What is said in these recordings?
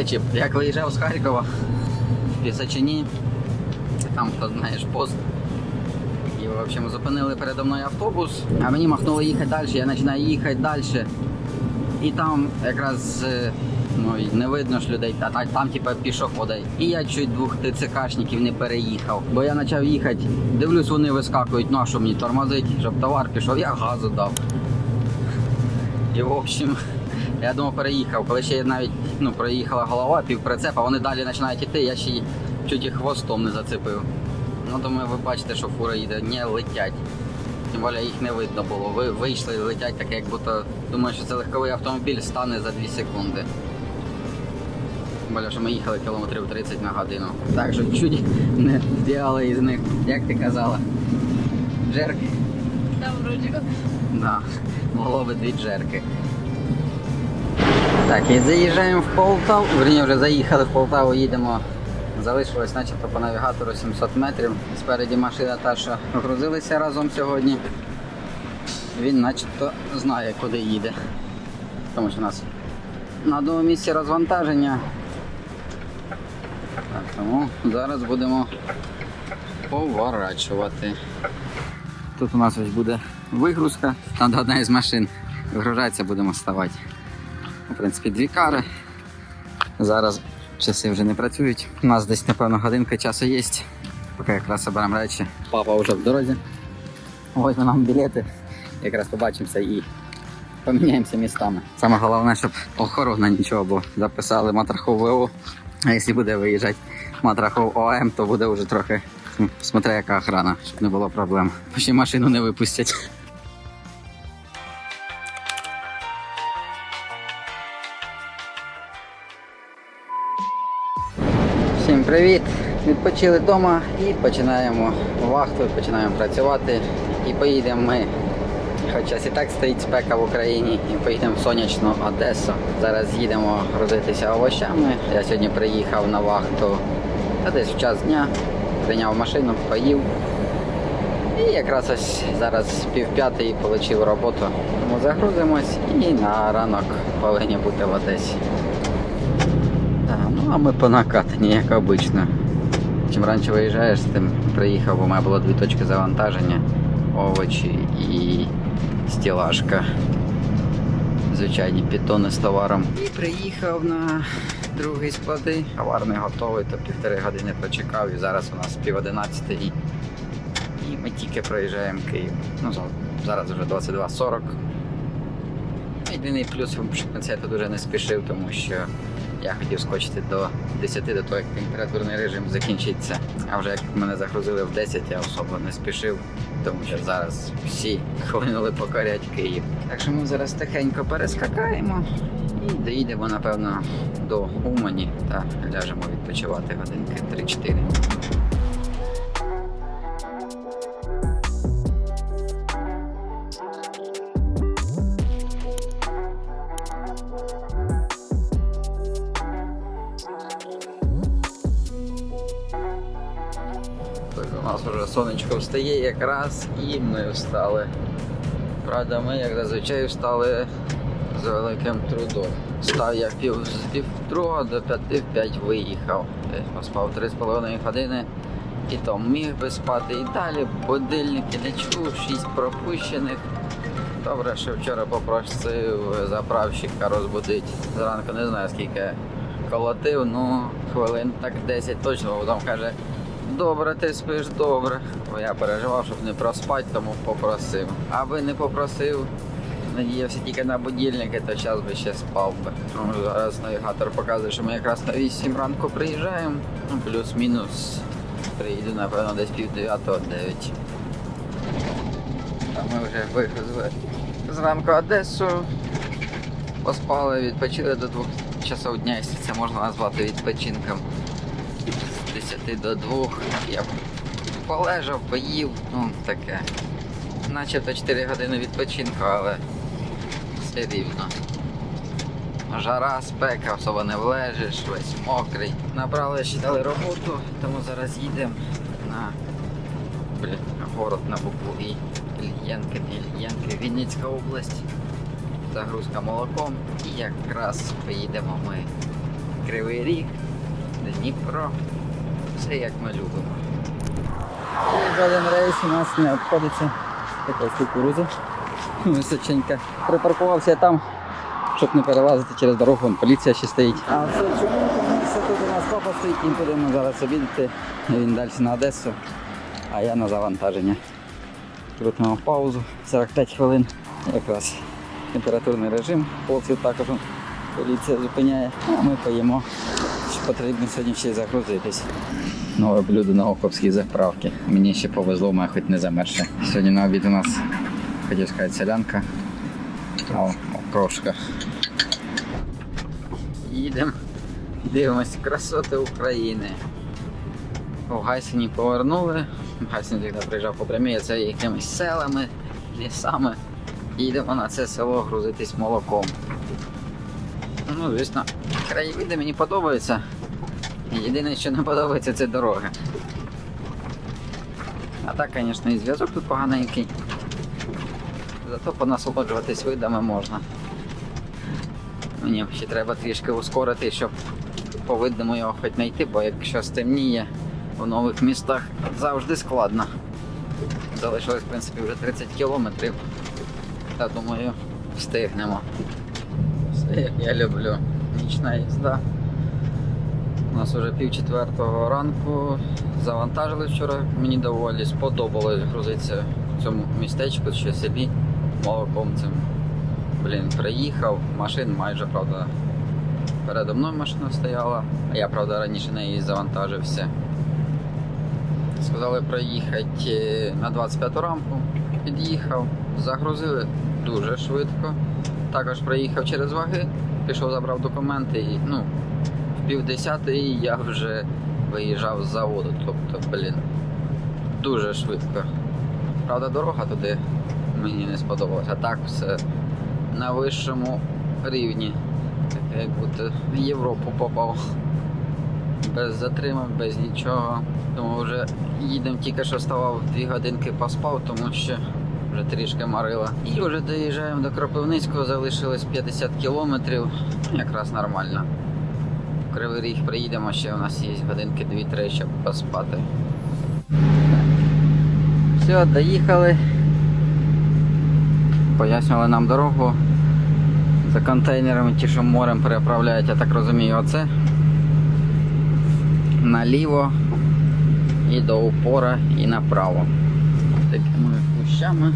Речі, як виїжджав з Харкова в Пісачині, там хто знаєш пост. І в общем, зупинили передо мною автобус, а мені махнули їхати далі, я починаю їхати далі. І там якраз е, ну, не видно ж людей, а та- там типа пішоходи. І я чуть двох ТЦКшників не переїхав. Бо я почав їхати, дивлюсь, вони вискакують, ну а мені тормозить, щоб товар пішов, я газу дав. І в общем, я думав, переїхав. Коли ще навіть ну, проїхала голова, півприцепа, вони далі починають іти, я ще чуть їх хвостом не зацепив. Ну, думаю, ви бачите, що фура їде, не летять. Тим більше їх не видно було. Ви вийшли, летять так, як будто думаю, що це легковий автомобіль стане за 2 секунди. Тим більше, що ми їхали кілометрів 30 на годину. Так що чуть не збігали із них, як ти казала. Джерки. Там вроді. Да, могло би дві джерки. Так, і заїжджаємо в Полтаву. Верні, вже заїхали в Полтаву, їдемо. Залишилось начебто по навігатору 700 метрів. Спереді машина та, що грузилися разом сьогодні. Він начебто знає, куди їде. Тому що у нас на одному місці розвантаження. Так, тому зараз будемо поворачувати. Тут у нас ось буде вигрузка. Там одна із машин вигружається, будемо ставати. В принципі, дві кари. Зараз часи вже не працюють. У нас десь, напевно, годинка часу є. Поки якраз заберемо речі. Папа вже в дорозі. Ось нам білети. Якраз побачимося і поміняємося містами. Саме головне, щоб охорона нічого, бо записали Матрахов ВО. А якщо буде виїжджати Матрахов ОМ, то буде вже трохи смотря яка охрана, щоб не було проблем. Ще машину не випустять. Привіт! Відпочили вдома і починаємо вахту, починаємо працювати. І поїдемо ми. Хоча і так стоїть спека в Україні, і поїдемо в сонячну Одесу. Зараз їдемо грузитися овочами. Я сьогодні приїхав на вахту та десь в час дня, прийняв машину, поїв. І якраз ось зараз пів п'ятої отримав роботу. Тому загрузимось і на ранок повинні бути в Одесі. Ну а ми по накатані, як обично. Чим раніше виїжджаєш, тим приїхав, бо у мене було дві точки завантаження, овочі і стілажка. Звичайні підтони з товаром. І приїхав на другий склади. Товар не готовий, то півтори години почекав і зараз у нас пів одинадцятої. І ми тільки проїжджаємо Київ. Ну, зараз вже 22.40. Єдиний плюс, що я тут дуже не спішив, тому що я хотів скочити до 10 до того, як температурний режим закінчиться. А вже як мене загрузили в 10, я особо не спішив, тому що зараз всі хлинули покорять Київ. Так що ми зараз тихенько перескакаємо і доїдемо, напевно, до Умані та ляжемо відпочивати годинки 3-4. У нас вже сонечко встає якраз і ми встали. Правда, ми, як зазвичай, встали з великим трудом. Встав я пів з пів до п'яти в п'ять виїхав. Поспав три з половиною години. І то міг би спати і далі. Будильники не чув, шість пропущених. Добре, що вчора попросив заправщика розбудити. Зранку не знаю скільки колотив, ну хвилин так 10 точно, бо там каже, добре, ти спиш добре. Бо я переживав, щоб не проспати, тому попросив. Аби не попросив, надіявся тільки на будильники, то час би ще спав би. Ну, зараз навігатор показує, що ми якраз на 8 ранку приїжджаємо, ну плюс-мінус. Приїду, напевно, десь пів дев'ятого, дев'ять. А ми вже вигрузили зранку Одесу. Поспали, відпочили до двох часов дня, якщо це можна назвати відпочинком. З 10 до 2 я полежав, поїв, ну таке. Начебто 4 години відпочинку, але все рівно. Жара, спека, особо не влежиш, весь мокрий. Набрали, ще дали роботу, тому зараз їдемо на блін, город на букву І. Ільєнки, Ільєнки, Вінницька область. Загрузка молоком. І якраз поїдемо ми в Кривий Ріг, Дніпро. Все як ми любимо. Жоден рейс у нас не обходиться якась кукуруза. Височенька. Припаркувався там, щоб не перелазити через дорогу, вон поліція ще стоїть. А це чому? Тому тут у нас папа стоїть, їм будемо зараз обідати. Він далі на Одесу, а я на завантаження. Крутимо паузу 45 хвилин. Якраз температурний режим. Хлопців також поліція зупиняє, а ми поїмо. Потрібно сьогодні й загрузитись. Нове блюдо на Оковській заправці. Мені ще повезло, моя хоч не замерше. Сьогодні на обід у нас, хотів сказати, селянка. Окрошка. Їдемо. Дивимось красоти України. У Гайсині повернули. Гайсин завжди приїжджав по прямій, це якимись селами, лісами. Їдемо на це село грузитись молоком. Ну, звісно, краєвиди мені подобаються. Єдине, що не подобається, це дороги. А так, звісно, і зв'язок тут поганенький. Зато понасолоджуватись видами можна. Мені ще треба трішки ускорити, щоб по видному його хоч знайти, бо якщо стемніє в нових містах завжди складно. Залишилось, в принципі, вже 30 кілометрів. Та думаю, встигнемо. Я люблю. Нічна їзда. У нас вже пів четвертого ранку. Завантажили вчора. Мені доволі сподобалось грузитися в цьому містечку чи селі молоком цим. Блін, приїхав, машин майже, правда, передо мною машина стояла, а я, правда, раніше неї завантажився. Сказали проїхати на 25 рамку, під'їхав, загрузили дуже швидко. Також проїхав через ваги, пішов, забрав документи і ну, в пів десятої я вже виїжджав з заводу. Тобто, блін, дуже швидко. Правда, дорога туди мені не сподобалася. Так все на вищому рівні. Як будто в Європу попав. Без затримок, без нічого. Тому вже їдемо тільки що ставав дві годинки поспав, тому що вже трішки марило. І вже доїжджаємо до Кропивницького, залишилось 50 кілометрів. Якраз нормально. В Кривий Ріг приїдемо, ще у нас є годинки 2-3, щоб поспати. Все, доїхали. Пояснювали нам дорогу. За контейнерами ті, що морем переправляють, я так розумію, оце. Наліво і до упора, і направо. Такими кущами.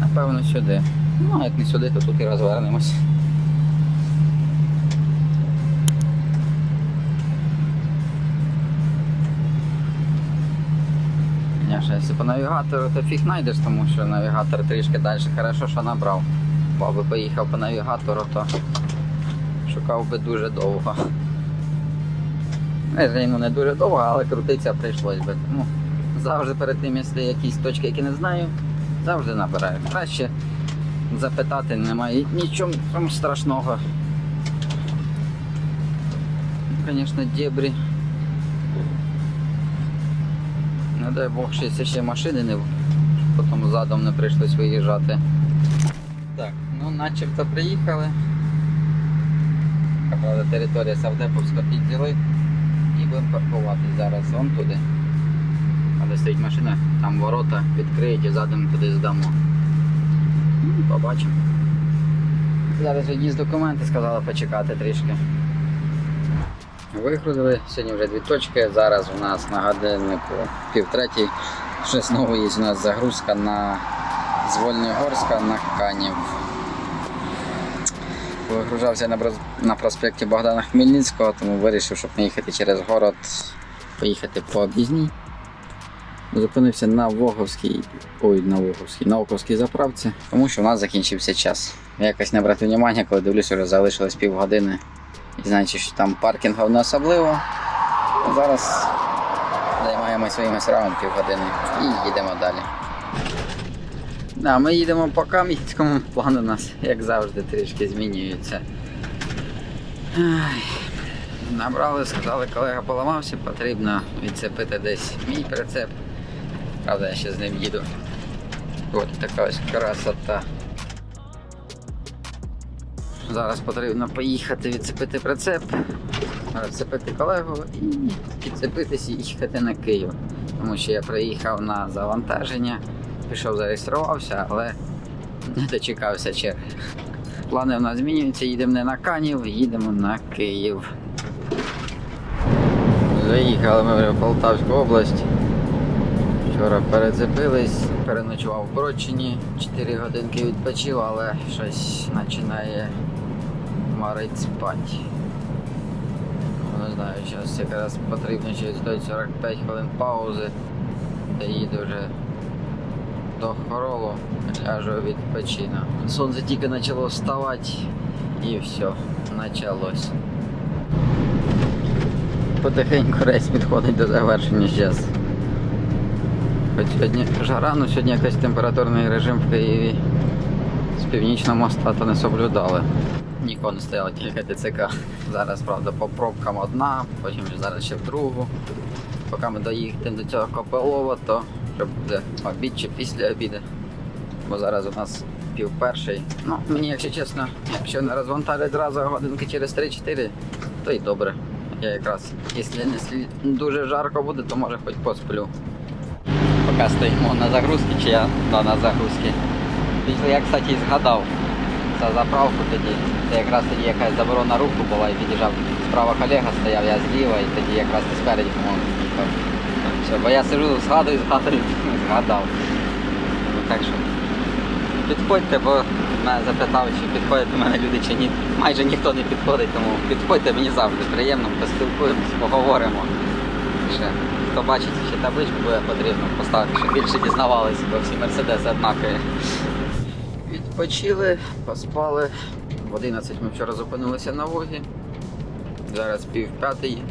Напевно, сюди. Ну, а як не сюди, то тут і розвернемось. Якщо по навігатору, то фіг знайдеш, тому що навігатор трішки далі хорошо, що набрав. Бо аби поїхав по навігатору, то шукав би дуже довго. Не, ну не дуже довго, але крутитися прийшлось би. Тому завжди перед тим, якщо якісь точки, які не знаю, завжди набираю. Краще запитати немає нічого страшного. Звісно, дебрі. Не дай Бог, що ще машини не потім задом не прийшлось виїжджати. Так, ну начебто приїхали. Правда, територія Савдеповська підділи і будемо паркуватись зараз вон туди. Де стоїть машина, там ворота відкриють і задом туди здамо. Ну, Побачимо. Зараз відніс документи, сказала почекати трішки. Вигрузили, сьогодні вже дві точки. Зараз у нас на годиннику пів третій. Ще знову є у нас загрузка на з на Канів. Вигружався на, на проспекті Богдана Хмельницького, тому вирішив, щоб не їхати через город, поїхати по об'їзній. Зупинився на Воговській, ой, на Воговській, на Оковській заправці, тому що у нас закінчився час. Я якось не обратив увагу, коли дивлюсь, вже залишилось півгодини. І знаючи, що там паркінгу не особливо. Зараз займаємося своїми справами півгодини і їдемо далі. Да, ми їдемо по Кам'янському, план у нас, як завжди, трішки змінюється. Ай. Набрали, сказали, колега поламався, потрібно відцепити десь мій прицеп. Правда, я ще з ним їду. От така ось красота. Зараз потрібно поїхати відцепити прицеп, відцепити колегу і підцепитися і їхати на Київ. Тому що я приїхав на завантаження, пішов, зареєструвався, але не дочекався черги. Плани в нас змінюються, їдемо не на Канів, їдемо на Київ. Заїхали ми вже в Полтавську область. Вчора перецепились, переночував в Бродчині, 4 годинки відпочив, але щось починає марить спать. Ну, Не знаю, зараз якраз потрібно дати 45 хвилин паузи. Та їду вже до хоролу, ляжу відпочину. Сонце тільки почало вставати і все, почалось. Потихеньку рейс підходить до завершення зараз. Хоч сьогодні жара, але сьогодні якийсь температурний режим в Києві з північного моста то не соблюдали. Нікого не стояло, тільки ТЦК. Зараз, правда, по пробкам одна, потім зараз ще в другу. Поки ми доїдемо до цього Копилова, то вже буде обід чи після обіду. Бо зараз у нас пів перший. Ну, мені, якщо чесно, якщо не розвантажать зразу годинки через 3-4, то й добре. Я якраз, якщо не дуже жарко буде, то може хоч посплю. Поки стоїмо на загрузці, чи я да, на загрузці. Я, кстати, згадав за заправку тоді. Це якраз тоді якась заборона руху була і під'їжджав. Справа колега стояв, я зліва, і тоді якраз ти спереді, їхав. Все, бо я сижу, згадую, згадую, згадав. Ну, так що підходьте, бо мене запитав, чи підходять до мене люди чи ні. Майже ніхто не підходить, тому підходьте, мені завжди приємно, поспілкуємося, поговоримо. Ще, хто бачить, ще табличку буде потрібно поставити, щоб більше дізнавалися, бо всі мерседеси однакові. Відпочили, поспали. В 11 ми вчора зупинилися на Вогі. Зараз пів п'ятий.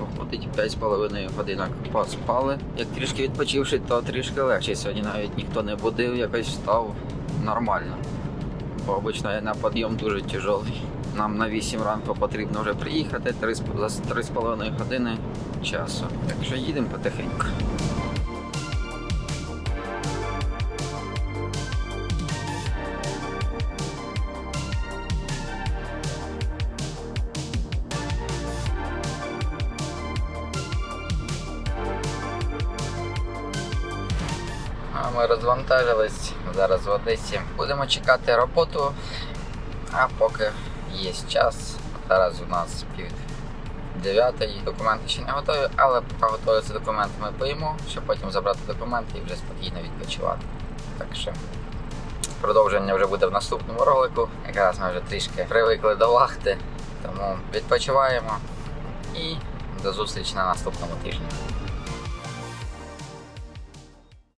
Виходить 5,5 годинок поспали. Як трішки відпочивши, то трішки легше. Сьогодні навіть ніхто не будив, якось встав нормально. Бо обично я на підйом дуже тяжелий. Нам на 8 ранку потрібно вже приїхати, 3, за 3,5 години часу. Так що їдемо потихеньку. Ми розвантажились зараз в Одесі. Будемо чекати роботу, а поки є час. Зараз у нас пів дев'ятої. Документи ще не готові, але поки готуються документи, ми поїмо, щоб потім забрати документи і вже спокійно відпочивати. Так що продовження вже буде в наступному ролику. Якраз ми вже трішки привикли до вахти, тому відпочиваємо і до зустрічі на наступному тижні.